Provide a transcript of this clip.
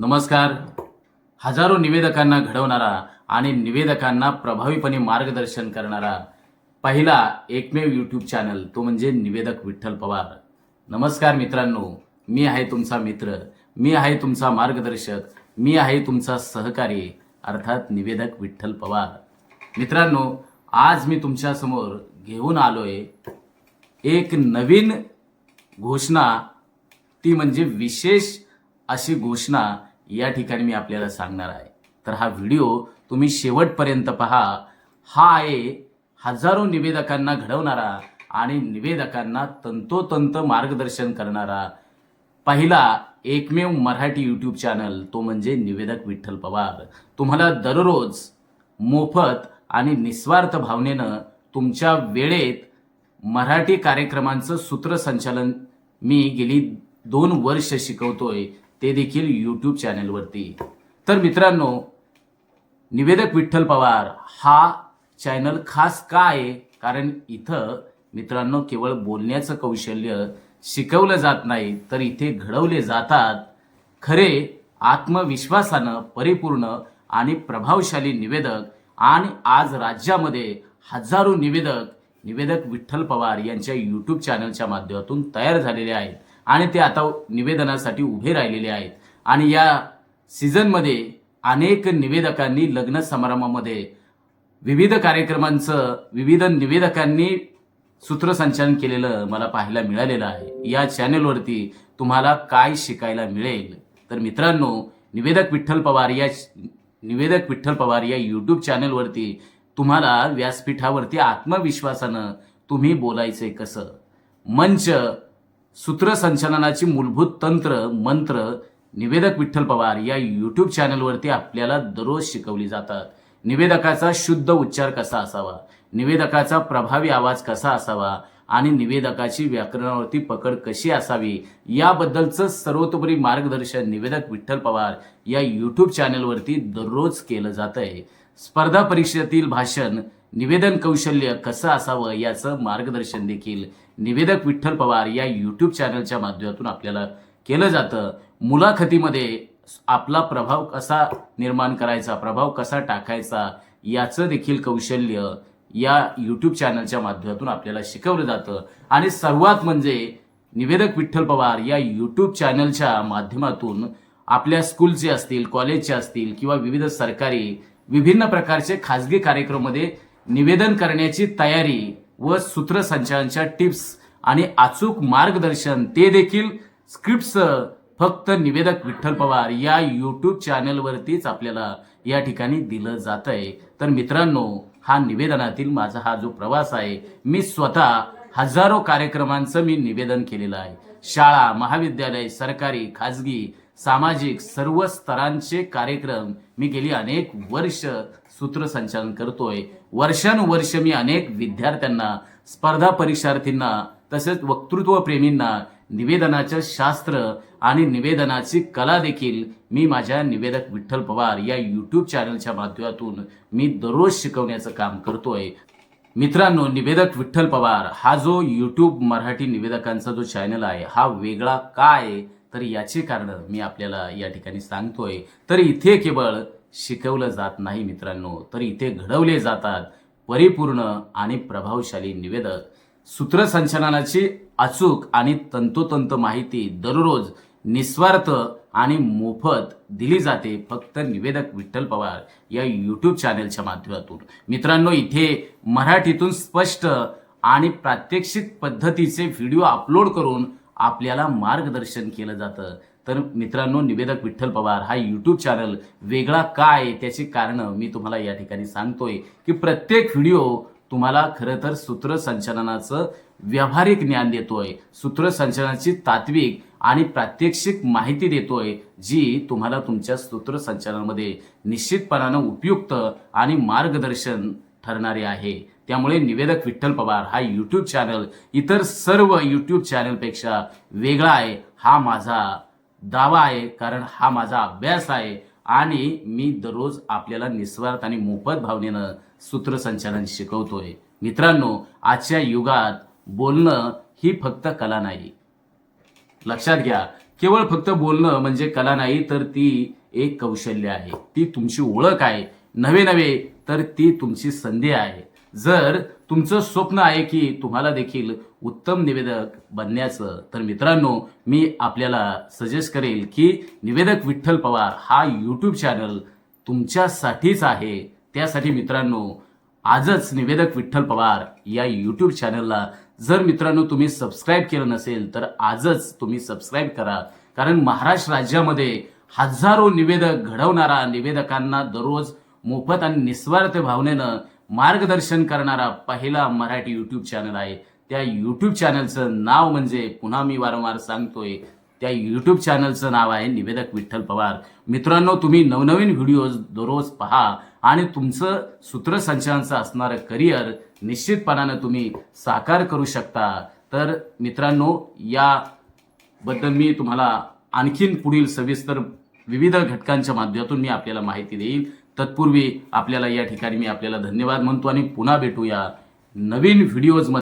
नमस्कार. हजारो निवेदकांना घडवणारा आणि निवेदकांना प्रभावीपणे मार्गदर्शन करणारा पहिला एकमेव यूट्यूब चॅनल तो म्हणजे निवेदक विठ्ठल पवार. नमस्कार मित्रांनो मी आहे तुमचा मित्र मी आहे तुमचा मार्गदर्शक मी आहे तुमचा सहकारी अर्थात निवेदक विठ्ठल पवार. मित्रांनो आज मी तुमच्यासमोर घेऊन आलोय एक नवीन घोषणा. ती म्हणजे विशेष अशी घोषणा या ठिकाणी मी आपल्याला सांगणार आहे. तर हा व्हिडिओ तुम्ही शेवटपर्यंत पहा. हा आहे हजारो निवेदकांना घडवणारा आणि निवेदकांना तंतोतंत मार्गदर्शन करणारा पहिला एकमेव मराठी यूट्यूब चॅनल तो म्हणजे निवेदक विठ्ठल पवार. तुम्हाला दररोज मोफत आणि निस्वार्थ भावनेनं तुमच्या वेळेत मराठी कार्यक्रमांचं सूत्रसंचालन मी गेली दोन वर्ष शिकवतोय. ते देखील यूट्यूब चॅनलवरती तर मित्रांनो निवेदक विठ्ठल पवार हा चॅनल खास का आहे? कारण इथं मित्रांनो केवळ बोलण्याचं कौशल्य शिकवलं जात नाही तर इथे घडवले जातात खरे आत्मविश्वासानं परिपूर्ण आणि प्रभावशाली निवेदक आणि आज राज्यामध्ये हजारो निवेदक निवेदक विठ्ठल पवार यांच्या यूट्यूब चॅनलच्या माध्यमातून तयार झालेले आहेत. आणि ते आता निवेदनासाठी उभे राहिलेले आहेत. आणि या सीझनमध्ये अनेक निवेदकांनी लग्न समारंभामध्ये विविध कार्यक्रमांचं विविध निवेदकांनी सूत्रसंचालन केलेलं मला पाहायला मिळालेलं आहे. या चॅनेलवरती तुम्हाला काय शिकायला मिळेल? तर मित्रांनो निवेदक विठ्ठल पवार या निवेदक विठ्ठल पवार या यूट्यूब चॅनेलवरती तुम्हाला व्यासपीठावरती आत्मविश्वासानं तुम्ही बोलायचंय कसं? मंच सूत्रसंचालनाची मूलभूत तंत्र मंत्र निवेदक विठ्ठल पवार या यूट्यूब चॅनलवरती आपल्याला दररोज शिकवली जातात. निवेदकाचा शुद्ध उच्चार कसा असावा? निवेदकाचा प्रभावी आवाज कसा असावा? आणि निवेदकाची व्याकरणावरती पकड कशी असावी? याबद्दलचं सर्वतोपरी मार्गदर्शन निवेदक विठ्ठल पवार या यूट्यूब चॅनलवरती दररोज केलं जात आहे स्पर्धा परीक्षेतील भाषण निवेदन कौशल्य कसं असावं याचं मार्गदर्शन देखील निवेदक विठ्ठल पवार या यूट्यूब चॅनलच्या माध्यमातून आपल्याला केलं जातं. मुलाखतीमध्ये आपला प्रभाव कसा निर्माण करायचा प्रभाव कसा टाकायचा याचं देखील कौशल्य या यूट्यूब चॅनलच्या माध्यमातून आपल्याला शिकवलं जातं. आणि सर्वात म्हणजे निवेदक विठ्ठल पवार या यूट्यूब चॅनलच्या माध्यमातून आपल्या स्कूलचे असतील कॉलेजचे असतील किंवा विविध सरकारी विभिन्न प्रकारचे खाजगी कार्यक्रमामध्ये निवेदन करण्याची तयारी व सूत्रसंचालनाच्या टिप्स आणि अचूक मार्गदर्शन ते देखील स्क्रिप्ट्स फक्त निवेदक विठ्ठल पवार या यूट्यूब चॅनलवरतीच आपल्याला या ठिकाणी दिलं जात आहे तर मित्रांनो हा निवेदनातील माझा हा जो प्रवास आहे मी स्वतः हजारो कार्यक्रमांचं मी निवेदन केलेलं आहे. शाळा महाविद्यालय सरकारी खाजगी सामाजिक सर्व स्तरांचे कार्यक्रम मी गेली अनेक वर्ष सूत्रसंचालन करतोय. वर्षानुवर्ष मी अनेक विद्यार्थ्यांना स्पर्धा परीक्षार्थींना तसेच वक्तृत्व प्रेमींना निवेदनाचं शास्त्र आणि निवेदनाची कला देखील मी माझ्या निवेदक विठ्ठल पवार या यूट्यूब चॅनलच्या माध्यमातून मी दररोज शिकवण्याचं काम करतोय. मित्रांनो निवेदक विठ्ठल पवार हा जो यूट्यूब मराठी निवेदकांचा जो चॅनल आहे हा वेगळा काय तर याची कारण मी आपल्याला या ठिकाणी सांगतोय. तर इथे केवळ शिकवलं जात नाही मित्रांनो तर इथे घडवले जातात परिपूर्ण आणि प्रभावशाली निवेदक. सूत्रसंचालनाची अचूक आणि तंतोतंत माहिती दररोज निस्वार्थ आणि मोफत दिली जाते फक्त निवेदक विठ्ठल पवार या यूट्यूब चॅनलच्या माध्यमातून. मित्रांनो इथे मराठीतून स्पष्ट आणि प्रात्यक्षिक पद्धतीचे व्हिडिओ अपलोड करून आपल्याला मार्गदर्शन केलं जातं. तर मित्रांनो निवेदक विठ्ठल पवार हा यूट्यूब चॅनल वेगळा काय त्याची कारणं मी तुम्हाला या ठिकाणी सांगतोय की प्रत्येक व्हिडिओ तुम्हाला खरं तर सूत्रसंचालनाचं व्यावहारिक ज्ञान देतोय. सूत्रसंचालनाची तात्विक आणि प्रात्यक्षिक माहिती देतोय जी तुम्हाला तुमच्या सूत्रसंचालनामध्ये निश्चितपणानं उपयुक्त आणि मार्गदर्शन ठरणारे आहे. त्यामुळे निवेदक विठ्ठल पवार हा यूट्यूब चॅनल इतर सर्व यूट्यूब चॅनलपेक्षा वेगळा आहे. हा माझा दावा आहे कारण हा माझा अभ्यास आहे. आणि मी दररोज आपल्याला निस्वार्थ आणि मोफत भावनेनं सूत्रसंचालन शिकवतोय. मित्रांनो आजच्या युगात बोलणं ही फक्त कला नाही. लक्षात घ्या केवळ फक्त बोलणं म्हणजे कला नाही तर ती एक कौशल्य आहे. ती तुमची ओळख आहे. नवे नवे तर ती तुमची संधी आहे. जर तुमचं स्वप्न आहे की तुम्हाला देखील उत्तम निवेदक बनण्याचं तर मित्रांनो मी आपल्याला सजेस्ट करेल की निवेदक विठ्ठल पवार हा यूट्यूब चॅनल तुमच्यासाठीच आहे. त्यासाठी मित्रांनो आजच निवेदक विठ्ठल पवार या यूट्यूब चॅनलला जर मित्रांनो तुम्ही सबस्क्राईब केलं नसेल तर आजच तुम्ही सबस्क्राईब करा. कारण महाराष्ट्र राज्यामध्ये हजारो निवेदक घडवणारा निवेदकांना दररोज मोफत आणि निस्वार्थ भावनेनं मार्गदर्शन करणारा पहिला मराठी यूट्यूब चॅनल आहे. त्या यूट्यूब चॅनलचं नाव म्हणजे पुन्हा मी वारंवार सांगतोय. त्या यूट्यूब चॅनलचं नाव आहे निवेदक विठ्ठल पवार. मित्रांनो तुम्ही नवनवीन व्हिडिओज दररोज पहा आणि तुमचं सूत्रसंचालनाचं असणारं करिअर निश्चितपणानं तुम्ही साकार करू शकता. तर मित्रांनो याबद्दल मी तुम्हाला आणखीन पुढील सविस्तर विविध घटकांच्या माध्यमातून मी आपल्याला माहिती देईल तत्पूर्वी आपल्याला या ठिकाणी मी आपल्याला धन्यवाद म्हणतो आणि पुन्हा भेटूया नवीन व्हिडिओजमध्ये